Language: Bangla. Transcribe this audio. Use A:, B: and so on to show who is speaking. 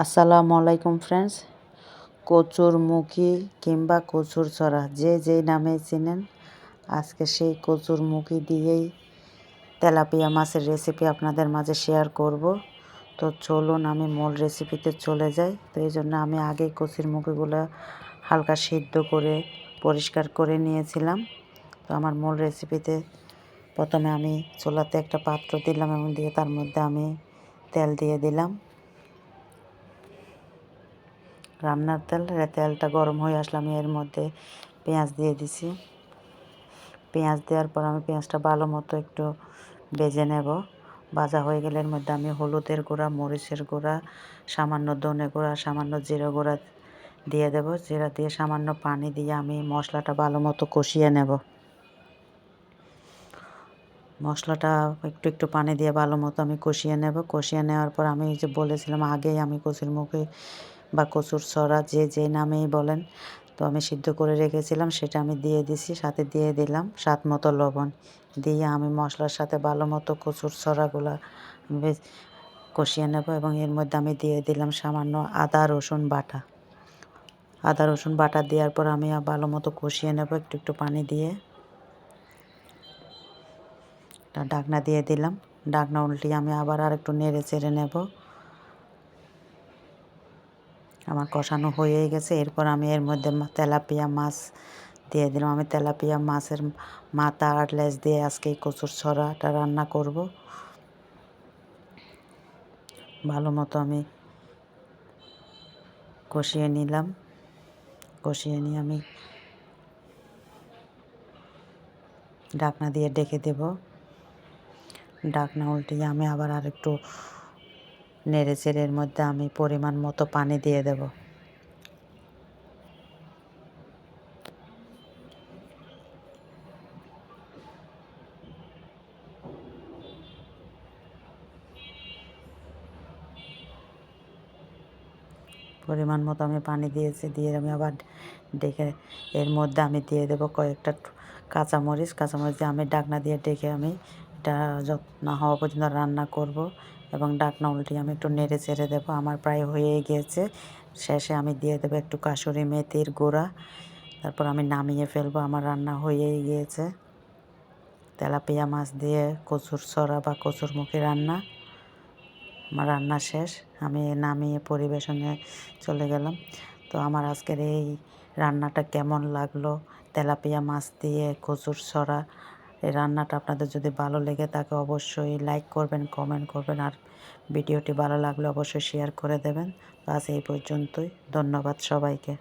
A: আসসালামু আলাইকুম ফ্রেন্ডস। কচুর মুখি কিংবা কচুর ছড়া যে যেই নামে চিনেন, আজকে সেই কচুর মুখি দিয়েই তেলাপিয়া মাছের রেসিপি আপনাদের মাঝে শেয়ার করব। তো চলুন আমি মূল রেসিপিতে চলে যাই। তো এই জন্য আমি আগে কচুর মুখিগুলো হালকা সিদ্ধ করে, পরিষ্কার করে নিয়েছিলাম। তো আমার মূল রেসিপিতে প্রথমে আমি চোলাতে একটা পাত্র দিলাম এবং দিয়ে তার মধ্যে আমি তেল দিয়ে দিলাম। রান্নার তেল তেলটা গরম হয়ে আসলে আমি এর মধ্যে পেঁয়াজ দিয়ে দিছি। পেঁয়াজ দেওয়ার পর আমি পেঁয়াজটা ভালো মতো একটু বেজে নেব। ভাজা হয়ে গেলে এর মধ্যে আমি হলুদের গুঁড়া, মরিচের গুঁড়া, সামান্য ধনে গুঁড়া, সামান্য জিরা গুঁড়া দিয়ে দেব। জিরা দিয়ে সামান্য পানি দিয়ে আমি মশলাটা ভালো মতো কষিয়ে নেব। মশলাটা একটু একটু পানি দিয়ে ভালো মতো আমি কষিয়ে নেব। কষিয়ে নেওয়ার পর আমি যে বলেছিলাম আগেই আমি কচুর মুখে বা কচুর ছড়া যে যে নামেই বলেন, তো আমি সিদ্ধ করে রেখেছিলাম, সেটা আমি দিয়ে দিছি, সাথে দিয়ে দিলাম স্বাদ মতো লবণ। দিয়ে আমি মশলার সাথে ভালো মতো কচুর ছড়াগুলো কষিয়ে নেব এবং এর মধ্যে আমি দিয়ে দিলাম সামান্য আদা, রসুন বাটা। আদা, রসুন বাটা দেওয়ার পর আমি ভালো মতো কষিয়ে নেব একটু একটু পানি দিয়ে। ডাকনা দিয়ে দিলাম। ডাকনা উল্টিয়ে আমি আবার আর একটু নেড়ে চেড়ে নেব। আমার কষানো হয়ে গেছে। এরপর আমি এর মধ্যে তেলাপিয়া মাছ দিয়ে দিলাম। আমি তেলাপিয়া মাছের মাথা আর লেজ দিয়ে আজকে কচুর ছড়াটা রান্না করব। ভালো মতো আমি কষিয়ে নিলাম। কষিয়ে নিয়ে আমি ডাকনা দিয়ে ডেকে দেব। ডাকনা উল্টিয়ে আমি আবার আর একটু নেড়ে চেড়ের মধ্যে আমি পরিমাণ মতো পানি দিয়ে দেব। পরিমাণ মতো আমি পানি দিয়েছি, দিয়ে আমি আবার ডেকে এর মধ্যে আমি দিয়ে দেবো কয়েকটা কাঁচামরিচ। কাঁচামরিচ দিয়ে আমি ডাকনা দিয়ে ডেকে আমি এটা না হওয়া পর্যন্ত রান্না করব এবং ডাকনা উল্টি আমি একটু নেড়ে চেড়ে দেবো। আমার প্রায় হয়ে গিয়েছে। শেষে আমি দিয়ে দেবো একটু কাসুরি মেথির গোড়া। তারপর আমি নামিয়ে ফেলব। আমার রান্না হয়েই গিয়েছে। তেলাপিয়া মাছ দিয়ে কচুর ছড়া বা কচুর মুখে রান্না। আমার রান্না শেষ। আমি নামিয়ে পরিবেশনে চলে গেলাম। তো আমার আজকের এই রান্নাটা কেমন লাগল? তেলাপিয়া মাছ দিয়ে কচুর ছড়া এই রান্নাটা আপনাদের যদি ভালো লেগে থাকে অবশ্যই লাইক করবেন কমেন্ট করবেন আর ভিডিওটি ভালো লাগলে অবশ্যই শেয়ার করে দেবেন। আজ এই পর্যন্তই, ধন্যবাদ সবাইকে।